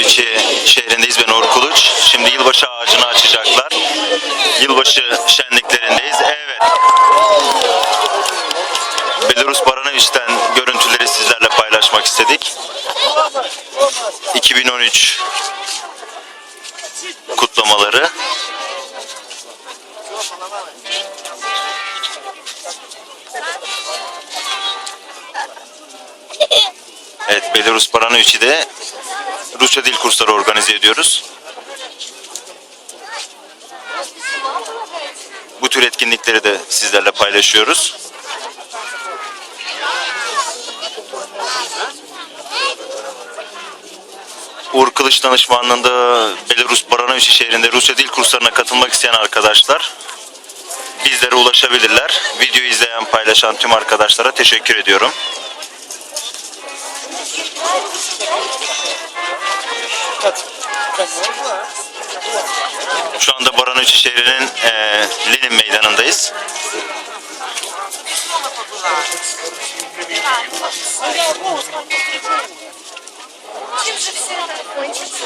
İçi şehrindeyiz ben Uğur. Şimdi yılbaşı ağacını açacaklar. Yılbaşı şenliklerindeyiz. Evet. Belarus Baranoviç'ten görüntüleri sizlerle paylaşmak istedik. 2013 kutlamaları. Evet Belarus Baranoviç'i de Rusça dil kursları organize ediyoruz. Bu tür etkinlikleri de sizlerle paylaşıyoruz. Uğur Kılıç danışmanlığında Belarus Baranoviçi şehrinde Rusça dil kurslarına katılmak isteyen arkadaşlar bizlere ulaşabilirler. Videoyu izleyen, paylaşan tüm arkadaşlara teşekkür ediyorum. Şu anda Baranoviçi şehrinin eee Lenin meydanındayız. Чем же все закончится?